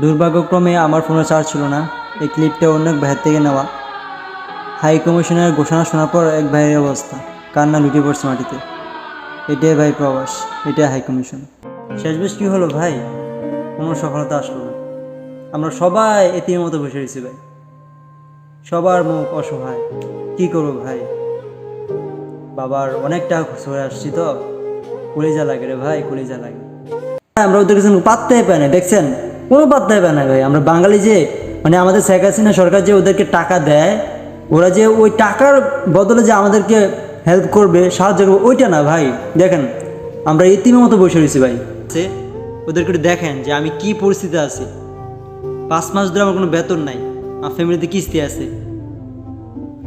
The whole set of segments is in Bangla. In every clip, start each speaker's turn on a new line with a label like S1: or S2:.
S1: দুর্ভাগ্যক্রমে আমার ফোনে চার্জ ছিল না। এই ক্লিপটা অন্য এক ভাইয়ের থেকে নেওয়া। হাই কমিশনের ঘোষণা শোনার পর এক ভাইয়ের অবস্থা। কান্না লুটে পড়ছে মাটিতে। এটাই ভাই প্রবাস, এটাই হাই কমিশন শেষ বেশ কী হলো ভাই? কোনো সফলতা আসলো না। আমরা সবাই এতির মতো বসে রয়েছি ভাই। সবার মুখ অসহায়। কী করব ভাই? বাবার অনেক টাকা খরচ করে আসছি তো। কলিজা লাগে রে ভাই, কলিজা লাগে। আমরা ওদের কাছে পাত্তাই পাই না, দেখছেন? কোনো পাত্তাই পায় না ভাই। আমরা বাঙালি যে মানে আমাদের শেখ হাসিনা সরকার যে ওদেরকে টাকা দেয়, ওরা যে ওই টাকার বদলে যে আমাদেরকে হেল্প করবে, সাহায্য করবে, ওইটা না ভাই। দেখেন, আমরা ইতিমের মতো বসে রয়েছি ভাই। সে ওদেরকে একটু দেখেন যে আমি কি পরিস্থিতি আছি। পাঁচ মাস ধরে আমার কোনো বেতন নাই, আমার ফ্যামিলিতে কিস্তি আছে।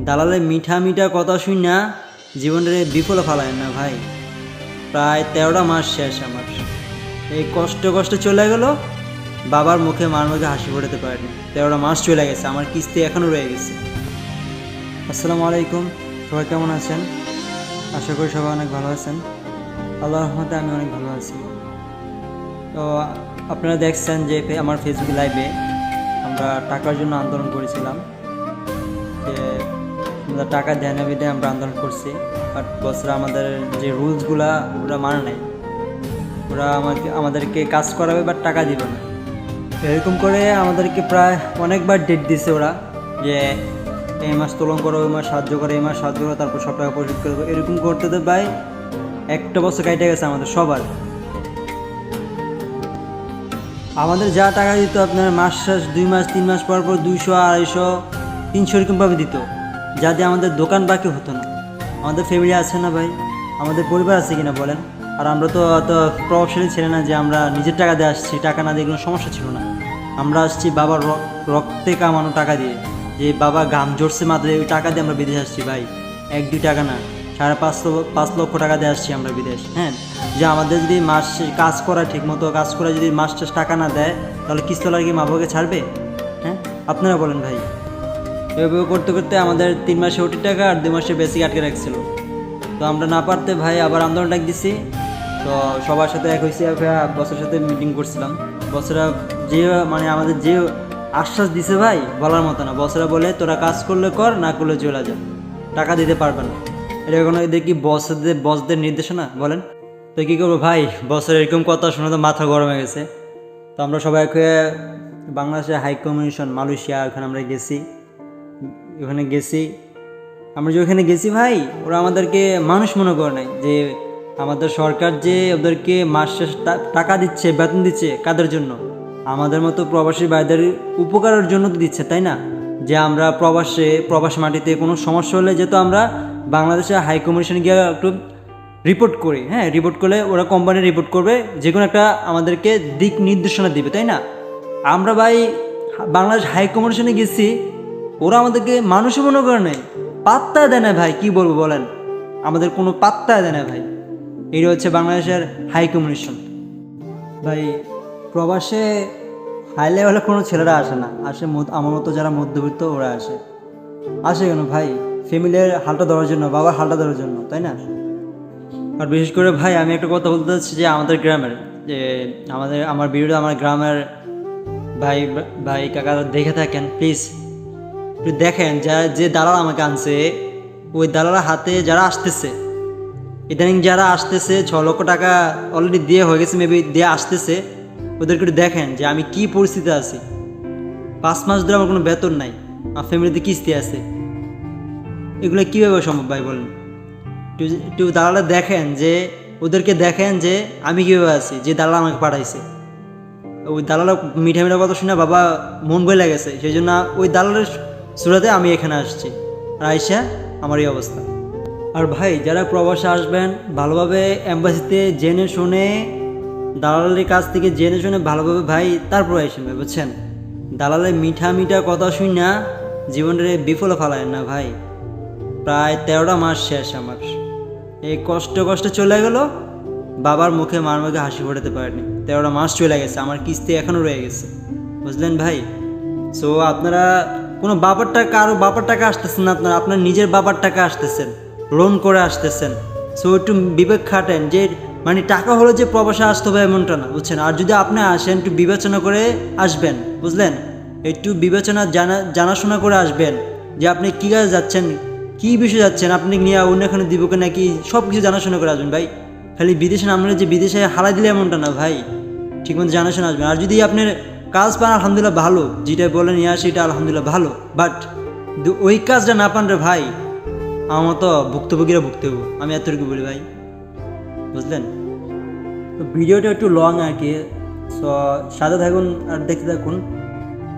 S1: দালালে মিঠা মিঠা কথা শুন না জীবনের বিফলে ফালায় না ভাই। প্রায় তেরোটা মাস শেষ আমার। এই কষ্ট কষ্ট চলে গেল বাবার মুখে মার মুখে হাসি ফোটাতে পারেনি। তেরোটা মাস চলে গেছে, আমার কিস্তি এখনও রয়ে গেছে। আসসালামু আলাইকুম, সবাই কেমন আছেন? আশা করি সবাই অনেক ভালো আছেন। আল্লাহ রহমতে আমি অনেক ভালো আছি। তো আপনারা দেখছেন যে আমার ফেসবুক লাইভে আমরা টাকার জন্য আন্দোলন করেছিলাম। যে আমরা টাকা দেয় বিদে আমরা আন্দোলন করছি। বাট বছরা আমাদের যে রুলসগুলা ওরা মানে নাই। ওরা আমাকে আমাদেরকে কাজ করাবে, বাট টাকা দিবে না। এরকম করে আমাদেরকে প্রায় অনেকবার ডেট দিছে ওরা যে এই মাস তোলন করো ওই মাস সাহায্য করে, এই মাস সাহায্য করো, তারপর সব টাকা পরিশোধ করব এরকম করতে তো ভাই একটা বছর কেটে গেছে আমাদের সবার। আমাদের যা টাকা দিত আপনার মাস শেষ, দুই মাস, তিন মাস পর পর দুইশো, আড়াইশো, তিনশো এরকমভাবে দিত। যাতে আমাদের দোকান বাকি হতো না। আমাদের ফ্যামিলি আছে না ভাই? আমাদের পরিবার আছে কিনা বলেন? আর আমরা তো অত প্রভাবশালী ছিল না যে আমরা নিজের টাকা দিয়ে আসছি, টাকা না দিয়ে কোনো সমস্যা ছিল না। আমরা আসছি বাবার রক্তে কামানো টাকা দিয়ে। যে বাবা গাম জোরছে মাত্রে ওই টাকা দিয়ে আমরা বিদেশ আসছি, ভাই। এক, দুই টাকা না। সাড়ে পাঁচ পাঁচ লক্ষ টাকা দিয়ে আসছি আমরা বিদেশ হ্যাঁ? যে আমাদের যদি মাস কাজ করা ঠিক মতো কাজ করা যদি মাস শেষ টাকা না দেয়, তাহলে কিস্তলার কি মা বাবাকে ছাড়বে? হ্যাঁ? আপনারা বলেন ভাই। এভাবে করতে করতে আমাদের তিন মাসে ওটি টাকা আর দুই মাসে বেশি আটকে রাখছিল। তো আমরা না পারতে ভাই আবার আন্দোলন ডাক দিছি। তো সবার সাথে এক হয়েছে বছরের সাথে মিটিং করছিলাম। বছরা যে মানে আমাদের যে আশ্বাস দিছে ভাই, বলার মতো না। বছরা বলে, তোরা কাজ করলে কর, না করলে চলে যা। টাকা দিতে পারবে না। এটা কোনো দেখি বসদের বসদের নির্দেশনা, বলেন। তো কী করব ভাই, বছর এরকম কথা শুনে তো মাথা গরম হয়ে গেছে। তো আমরা সবাই বাংলাদেশের হাই কমিশন মালয়েশিয়া ওখানে আমরা গেছি। ওখানে গেছি। আমরা যে ওখানে গেছি ভাই, ওরা আমাদেরকে মানুষ মনে করে নাই যে আমাদের সরকার যে ওদেরকে মাস শেষ টাকা দিচ্ছে, বেতন দিচ্ছে কাদের জন্য? আমাদের মতো প্রবাসী ভাইদের উপকারের জন্য তো দিচ্ছে, তাই না? যে আমরা প্রবাসে, প্রবাস মাটিতে কোনো সমস্যা হলে যেহেতু আমরা বাংলাদেশে হাই কমিশনে গিয়ে একটু রিপোর্ট করি হ্যাঁ? রিপোর্ট করলে ওরা কোম্পানি রিপোর্ট করবে যে কোনো একটা আমাদেরকে দিক নির্দেশনা দিবে, তাই না? আমরা ভাই বাংলাদেশ হাই কমিশনে গেছি, ওরা আমাদেরকে মানুষও মনে করে নেই পাত্তা দেয় না ভাই, কি বলব বলেন? আমাদের কোনো পাত্তা দেয় না ভাই। এটা হচ্ছে বাংলাদেশের হাই কমিশন ভাই, প্রবাসে হাই লেভেলে কোনো ছেলেরা আসে না। আসে আমার মতো যারা মধ্যবিত্ত ওরা আসে। আসে কেন ভাই? ফ্যামিলির হালটা ধরার জন্য, বাবার হালটা ধরার জন্য, তাই না? আর বিশেষ করে ভাই, আমি একটা কথা বলতে চাচ্ছি যে আমাদের গ্রামের, যে আমাদের, আমার ভিডিও আমার গ্রামের ভাই ভাই কাকা দেখে থাকেন প্লিজ একটু দেখেন, যারা, যে দালাল আমাকে আনছে, ওই দালালের হাতে যারা আসতেছে ইদানিং যারা আসতেছে, ছ লক্ষ টাকা অলরেডি দিয়ে হয়ে গেছে মেবি দিয়ে আসতেছে, ওদেরকে একটু দেখেন যে আমি কি পরিস্থিতি আছি। পাঁচ মাস ধরে আমার কোনো বেতন নাই, আমার ফ্যামিলিতে কিস্তি আছে। এগুলো কীভাবে সম্ভব ভাই বলেন? একটু দালালে দেখেন যে, ওদেরকে দেখেন যে আমি কীভাবে আছি, যে দালাল আমাকে পাঠাইছে। ওই দালালের মিঠা মিঠা কথা শুনে বাবা মন বই গেছে, সেই জন্য ওই দালালের সুরাতে আমি এখানে আসছি। আর আইসা আমার এই অবস্থা। আর ভাই যারা প্রবাসে আসবেন ভালোভাবে অ্যাম্বাসিতে জেনে শুনে দালালের কাছ থেকে জেনে শুনে ভালোভাবে ভাই তারপর ভাই, বুঝছেন? দালালের মিঠা মিঠা কথা শুন না জীবনের বিফলে ফালায় না ভাই। প্রায় তেরোটা মাস শেষ আমার। এই কষ্ট কষ্ট চলে গেল বাবার মুখে মার মুখে হাসি ফোটাতে পারেনি। তেরোটা মাস চলে গেছে আমার কিস্তি এখনও রয়ে গেছে। বুঝলেন ভাই? সো আপনারা কোনো বাবার টাকা আরও বাবার টাকা আসতেছেন না আপনারা আপনার নিজের বাবার টাকা আসতেছেন লোন করে আসতেছেন। সো একটু বিবেক খাটেন যে মানে টাকা হলো যে প্রবাসে আসতে হবে এমনটা না, বুঝছেন? আর যদি আপনি আসেন, একটু বিবেচনা করে আসবেন, বুঝলেন? একটু বিবেচনা জানা, জানাশোনা করে আসবেন যে আপনি কী কাজে যাচ্ছেন, কী বিষয়ে যাচ্ছেন, আপনি নিয়ে অন্য এখানে দিব কি নাকি সব কিছু জানাশোনা করে আসবেন, ভাই। খালি বিদেশে নামলে যে বিদেশে হারা দিলে এমনটা না, ভাই। ঠিকমতো জানাশোনা আসবেন। আর যদি আপনার কাজ পান, আলহামদুলিল্লাহ ভালো, যেটা বলেন ইয়া সেটা আলহামদুলিল্লাহ ভালো। বাট ওই কাজটা না পান রে ভাই আমার মতো ভুক্তভোগীরা ভুগতে হব। আমি এতটুকু বলি ভাই। বুঝলেন? তো ভিডিওটা একটু লং আর কি। সো সাথে থাকুন আর দেখতে থাকুন।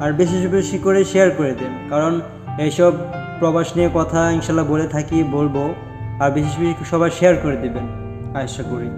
S1: আর বেশি বেশি করে শেয়ার করে দেন। কারণ এইসব প্রবাস নিয়ে কথা ইনশাল্লাহ বলে থাকি, বলব। আর বেশি বেশি সবাই শেয়ার করে দেবেন, আশা করি।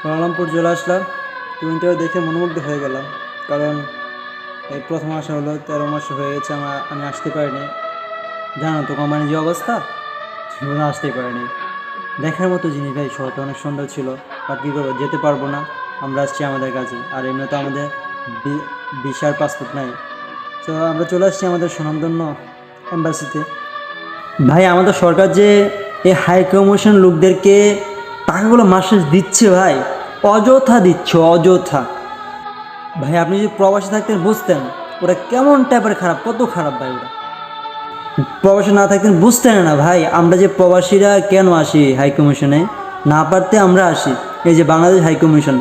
S1: কুয়ালালামপুর চলে আসলাম। টুইনটাও দেখে মনোমুগ্ধ হয়ে গেলাম। কারণ এই প্রথম আসা হলো, তেরো মাস হয়ে গেছে আমার আমি আসতে পারিনি। জানো তো কোম্পানির যে অবস্থা? জীবনে আসতেই পারিনি। দেখার মতো জিনিস ভাই, শহরটা অনেক সুন্দর ছিল। বাট কী করব, যেতে পারব না। আমরা আসছি আমাদের কাছে আর এমনি তো আমাদের বিশার পাসপোর্ট নাই। তো আমরা চলে আসছি আমাদের সুনামধন্য এম্বাসিতে ভাই, আমাদের সরকার যে এই হাই কমিশন লোকদেরকে টাকাগুলো মাসে দিচ্ছে ভাই। অযথা দিচ্ছে, অযথা। ভাই, আপনি যদি প্রবাসী থাকতেন, বুঝতেন ওরা কেমন টাইপের খারাপ, কত খারাপ ভাই ওরা। প্রবাসী না থাকতেন, বুঝতেন না ভাই, আমরা যে প্রবাসীরা কেন আসি হাই কমিশনে না পারতে আমরা আসি। এই যে বাংলাদেশ হাই কমিশন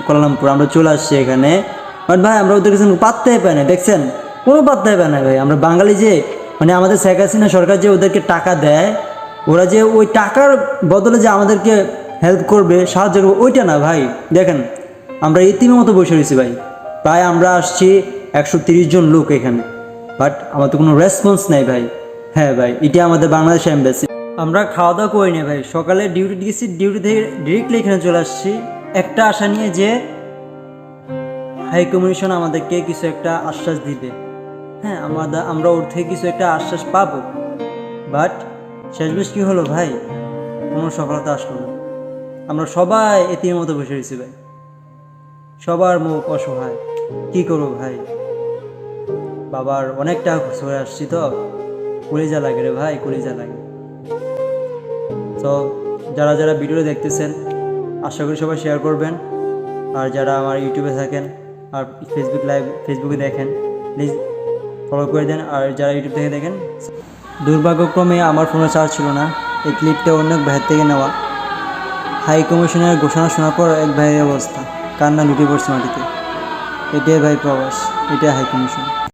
S1: আমরা চলে আসছি এখানে। বাট ভাই, আমরা ওদের কাছে পাত্তাই পাই না, দেখছেন? কোনো পাত্তাই পায় না ভাই। আমরা বাঙালি যে মানে আমাদের শেখ হাসিনা সরকার যে ওদেরকে টাকা দেয়, ওরা যে ওই টাকার বদলে যে আমাদেরকে হেল্প করবে, সাহায্য করবে, ওইটা না ভাই। দেখেন, আমরা ইতিমের মতো বসে রয়েছি ভাই। প্রায় আমরা আসছি একশো তিরিশ জন লোক এখানে। বাট আমার তো কোনো রেসপন্স নাই ভাই। হ্যাঁ ভাই, এটা আমাদের বাংলাদেশ এম্বাসি আমরা খাওয়া দাওয়া করি না ভাই। সকালে ডিউটি দিয়েছি ডিউটি থেকে ডিরেক্টলি এখানে চলে আসছি। একটা আশা নিয়ে যে হাই কমিশন আমাদেরকে কিছু একটা আশ্বাস দিবে। হ্যাঁ আমাদের আমরা ওর থেকে কিছু একটা আশ্বাস পাবো। বাট শেষমেশ কী হলো ভাই? কোনো সফলতা আসলো না। আমরা সবাই এতির মতো বসে রয়েছি ভাই। সবার মুখ অসহায়। কী করব ভাই? বাবার অনেক টাকা খরচ করে আসছি তো। কলিজা লাগে রে ভাই, কলিজা লাগে। তো যারা যারা ভিডিও দেখতেছেন, আশা করি সবাই শেয়ার করবেন। আর যারা আমার ইউটিউবে থাকেন আর ফেসবুক লাইভ ফেসবুকে দেখেন প্লিজ ফলো করে দেন। আর যারা ইউটিউব থেকে দেখেন, দুর্ভাগ্যক্রমে আমার ফোনে চার্জ ছিল না। এই ক্লিপটা অন্য ভাইয়ের থেকে নেওয়া। হাই কমিশনের ঘোষণা শোনার পর এক ভাইয়ের অবস্থা। কান্না লুটে পড়ছে মাটিতে। এটাই ভাই প্রবাস, এটাই হাই কমিশন।